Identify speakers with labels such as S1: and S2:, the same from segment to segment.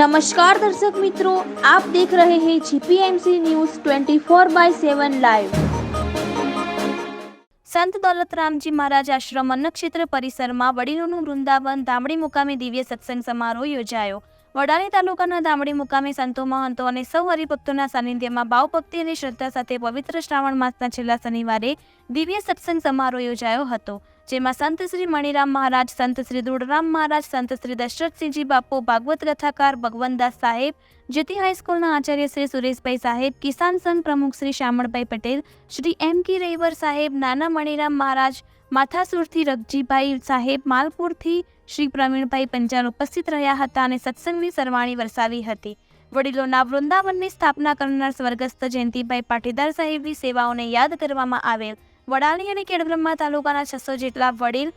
S1: નમસ્કાર દર્શક મિત્રો આપ દેખ રહે હે જીપીએમસી ન્યૂઝ 24 બાય 7 લાઈવ સંત દોલતરામજી મહારાજ આશ્રમ અન્નક્ષેત્ર પરિસરમાં વડીલોનું વૃંદાવન ધામડી મુકામે દિવ્ય સત્સંગ સમારોહ યોજાયો. વડાલી તાલુકાના ધામડી મુકામે સંતો, મહંતો અને સૌ હરિભક્તોના સાનિધ્યમાં ભાવભક્તિ અને શ્રદ્ધા સાથે પવિત્ર શ્રાવણ માસના છેલ્લા શનિવારે દિવ્ય સત્સંગ સમારોહ યોજાયો હતો. જેમાં સંત શ્રી મણિરામ મહારાજ, સંત શ્રી દુડરામ મહારાજ, સંત શ્રી દશરથસિંહજી બાપુ, ભાગવત કથાકાર ભગવનદાસ સાહેબ જ્યોતિ હાઈસ્કૂલના આચાર્ય શ્રી સુરેશભાઈ સાહેબ, કિસાન સંઘ પ્રમુખ શ્રી શામળભાઈ પટેલ, શ્રી એમ કે રૈવર સાહેબ, નાના મણિરામ મહારાજ, માથાસુરથી રગજીભાઈ સાહેબ, માલપુરથી શ્રી પ્રવીણભાઈ પંચાલ ઉપસ્થિત રહ્યા હતા અને સત્સંગની સરવાણી વરસાવી હતી. વડીલોના વૃંદાવનની સ્થાપના કરનાર સ્વર્ગસ્થ જયંતિભાઈ પાટીદાર સાહેબની સેવાઓને યાદ કરવામાં આવેલ વડાલી અને ખેડબ્રહ્મા તાલુકાના છસો જેટલા વડીલ,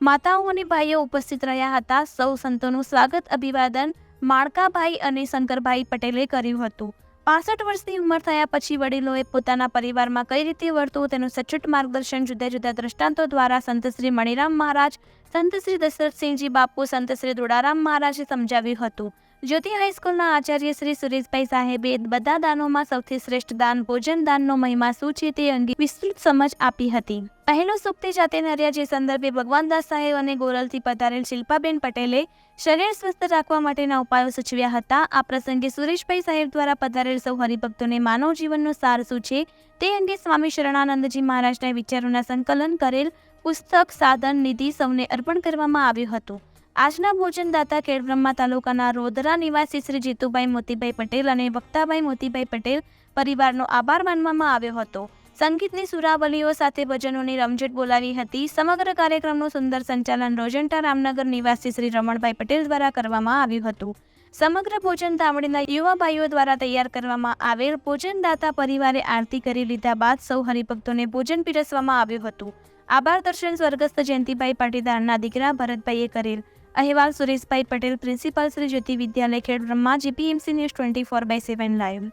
S1: માતાઓ અને ભાઈઓ ઉપસ્થિત રહ્યા હતા. સૌ સંતોનું સ્વાગત, અભિવાદન માણકાભાઈ અને શંકરભાઈ પટેલે કર્યું હતું. પાસઠ વર્ષની ઉંમર થયા પછી વડીલોએ પોતાના પરિવારમાં કઈ રીતે વર્તવું તેનું સચોટ માર્ગદર્શન જુદા જુદા દ્રષ્ટાંતો દ્વારા સંત શ્રી મણિરામ મહારાજ, સંત શ્રી દશરથસિંહજી બાપુ, સંત શ્રી દોડારામ મહારાજે સમજાવ્યું હતું. જ્યોતિ હાઈસ્કૂલના આચાર્ય શ્રી સુરેશભાઈ સાહેબે બધા દાનોમાં સૌથી શ્રેષ્ઠ દાન, ભોજન દાનનો મહિમા શું છે તે અંગે વિસ્તૃત સમજ આપી હતી. પહેલો સુક્તિ જાતે નર્યા જે સંદર્ભે ભગવાનદાસ સાહેબ અને ગોરલથી પધારેલ શિલ્પાબેન પટેલે શરીર સ્વસ્થ રાખવા માટેના ઉપાયો સૂચવ્યા હતા. આ પ્રસંગે સુરેશભાઈ સાહેબ દ્વારા પધારેલ સૌ હરિભક્તોને માનવ જીવનનો સાર શું છે તે અંગે સ્વામી શરણાનંદજી મહારાજના વિચારોના સંકલન કરેલ પુસ્તક, સાધન, નિધિ સૌને અર્પણ કરવામાં આવ્યું હતું. આજના ભોજનદાતા કેળબ્રહ્મા તાલુકાના રોદરા નિવાસી શ્રી જીતુભાઈ મોતીભાઈ પટેલ અને વક્તાભાઈ મોતીભાઈ પટેલ પરિવારનો આભાર માનવામાં આવ્યો હતો. સંગીતની સુરાવલીઓ સાથે ભજનોની રમઝટ બોલાવી હતી. સમગ્ર કાર્યક્રમનું સુંદર સંચાલન રોજન્ટા રામનગર નિવાસી શ્રી રમણભાઈ પટેલ દ્વારા કરવામાં આવ્યું હતું. સમગ્ર ભોજન તામડીના યુવા ભાઈઓ દ્વારા તૈયાર કરવામાં આવેલ ભોજનદાતા પરિવારે આરતી કરી લીધા બાદ સૌ હરિભક્તોને ભોજન પીરસવામાં આવ્યું હતું. આભાર દર્શન સ્વર્ગસ્થ જયંતિભાઈ પાટીદારના દીકરા ભરતભાઈએ કરેલ અહેવાલ Sureshbhai Patel, principal Shri Jyoti Vidyalaya Khedbrahma, GPMC news twenty four by seven live.